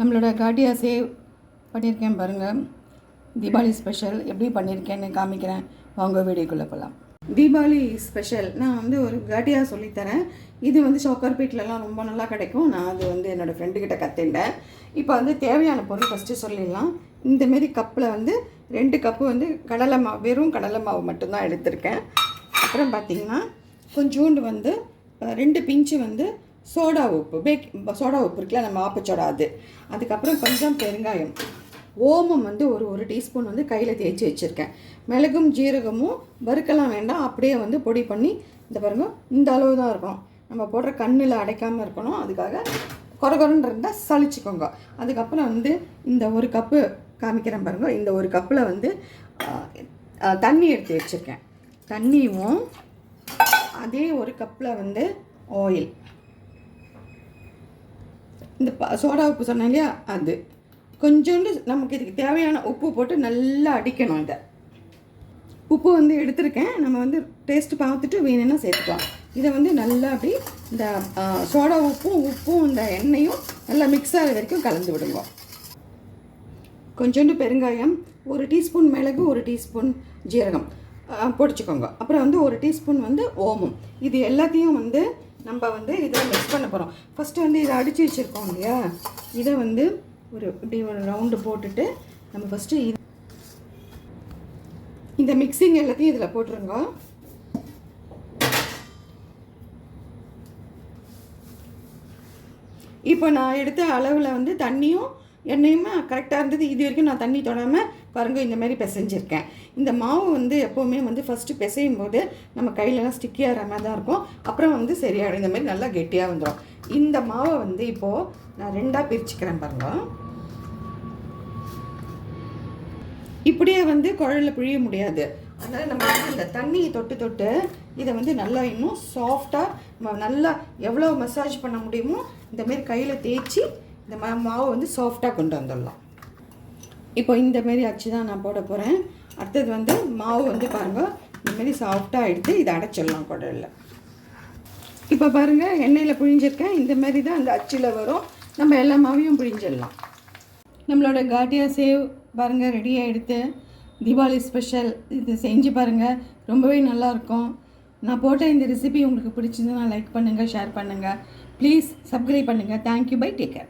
நம்மளோட காட்டியா சேவ் பண்ணியிருக்கேன் பாருங்கள் தீபாவளி ஸ்பெஷல் எப்படி பண்ணியிருக்கேன்னு காமிக்கிறேன். வாங்க வீடியோக்குள்ளே போகலாம் தீபாவளி ஸ்பெஷல் நான் வந்து ஒரு காட்டியாக சொல்லித்தரேன். இது வந்து சோக்கர்பீட்லலாம் ரொம்ப நல்லா கிடைக்கும். நான் அது வந்து என்னோடய ஃப்ரெண்டுக்கிட்ட கற்றுண்டேன் இப்போ வந்து தேவையான பொருள் ஃபஸ்ட்டு சொல்லிடலாம். இந்தமாரி கப்பில் வந்து ரெண்டு கப்பு வந்து கடலை மாவு வெறும் கடலை மாவு மட்டும்தான் எடுத்திருக்கேன். அப்புறம் பார்த்திங்கன்னா கொஞ்சோண்டு வந்து ரெண்டு பிஞ்சு வந்து சோடா உப்பு. பேக் சோடா உப்பு இருக்குல்ல நம்ம ஆப்பச்சோடா அது. அதுக்கப்புறம் கொஞ்சம் பெருங்காயம். ஓமம் வந்து ஒரு ஒரு டீஸ்பூன் வந்து கையில் தேய்ச்சி வச்சுருக்கேன். மிளகும் ஜீரகமும் வறுக்கலாம் வேண்டாம். அப்படியே வந்து பொடி பண்ணி இந்த பாருங்க இந்த அளவு தான் இருக்கணும். நம்ம போடுற கண்ணில் அடைக்காமல் இருக்கணும். அதுக்காக குறகுறன்னு இருந்தால் சளிச்சுக்கோங்க. அதுக்கப்புறம் வந்து இந்த ஒரு கப்பு காமிக்கிறேன் பாருங்க இந்த ஒரு கப்பில் வந்து தண்ணி எடுத்து வச்சுருக்கேன். தண்ணியும் அதே ஒரு கப்பில் வந்து ஆயில் இந்த சோடா உப்பு சொன்னேன் இல்லையா? அது. கொஞ்சோண்டு நமக்கு இதுக்கு தேவையான உப்பு போட்டு நல்லா அடிக்கணும் இதை. உப்பு வந்து எடுத்திருக்கேன். நம்ம வந்து டேஸ்ட் பார்த்துட்டு வேணும்னா சேர்த்துக்கலாம். இதை வந்து நல்லா அப்படி இந்த சோடா உப்பும் உப்பும் இந்த எண்ணெயும் நல்லா மிக்ஸ் ஆகிற வரைக்கும் கலந்து விடுங்க. கொஞ்சோண்டு பெருங்காயம் ஒரு டீஸ்பூன் மிளகு ஒரு டீஸ்பூன் ஜீரகம். பொடிச்சுக்கோங்க. அப்புறம் வந்து ஒரு டீஸ்பூன் வந்து ஓமம். இது எல்லாத்தையும் வந்து நம்ம வந்து இதை மிக்ஸ் பண்ண போகிறோம் ஃபஸ்ட்டு வந்து இதை அடித்து வச்சுருக்கோம் இல்லையா? இதை வந்து ஒரு இப்படி ஒரு ரவுண்டு போட்டுட்டு நம்ம ஃபஸ்ட்டு இது இந்த மிக்சிங் எல்லாத்தையும் இதில் போட்டுருங்க. இப்போ நான் எடுத்த அளவில் வந்து தண்ணியும் எண்ணெயுமே கரெக்டாக இருந்தது? இது வரைக்கும் நான் தண்ணி தொடாமல் பாருங்க இந்த மாதிரி பிசைஞ்சிருக்கேன். இந்த மாவு வந்து எப்போவுமே வந்து ஃபஸ்ட்டு பிசையும் போது நம்ம கையிலலாம் ஸ்டிக்கியாக மாதிரி தான் இருக்கும். அப்புறம் வந்து சரியாயிடும். இந்த மாதிரி நல்லா கெட்டியாக வந்துடும் இந்த மாவை வந்து இப்போது நான் ரெண்டாக பிரிச்சுக்கிறேன் பாருங்க. இப்படியே வந்து குழலில் பிழிய முடியாது. அதனால் நம்ம வந்து இந்த தண்ணியை தொட்டு தொட்டு இதை வந்து நல்லா இன்னும் சாஃப்டாக நல்லா எவ்வளோ மசாஜ் பண்ண முடியுமோ இந்தமாரி கையில் தேய்ச்சி இந்த மா மாவை வந்து சாஃப்டாக கொண்டு வந்துடலாம். இப்போ இந்த மாரி அச்சு தான் நான் போட போகிறேன் அடுத்தது வந்து மாவு வந்து பாருங்கள் இந்தமாரி சாஃப்டாக எடுத்து இதை அடைச்சிடலாம் குடலில். இப்போ பாருங்கள் எண்ணெயில் புழிஞ்சிருக்கேன். இந்த மாதிரி தான் அந்த அச்சில் வரும். நம்ம எல்லா மாவையும் புழிஞ்சிடலாம். நம்மளோட காட்டியா சேவ் பாருங்கள் ரெடியாக எடுத்து தீபாவளி ஸ்பெஷல் இது செஞ்சு பாருங்கள் ரொம்பவே நல்லாயிருக்கும் நான் போட்ட இந்த ரெசிபி உங்களுக்கு பிடிச்சதுன்னா லைக் பண்ணுங்கள் ஷேர் பண்ணுங்கள் ப்ளீஸ் சப்ஸ்கிரைப் பண்ணுங்கள் thank you bye take care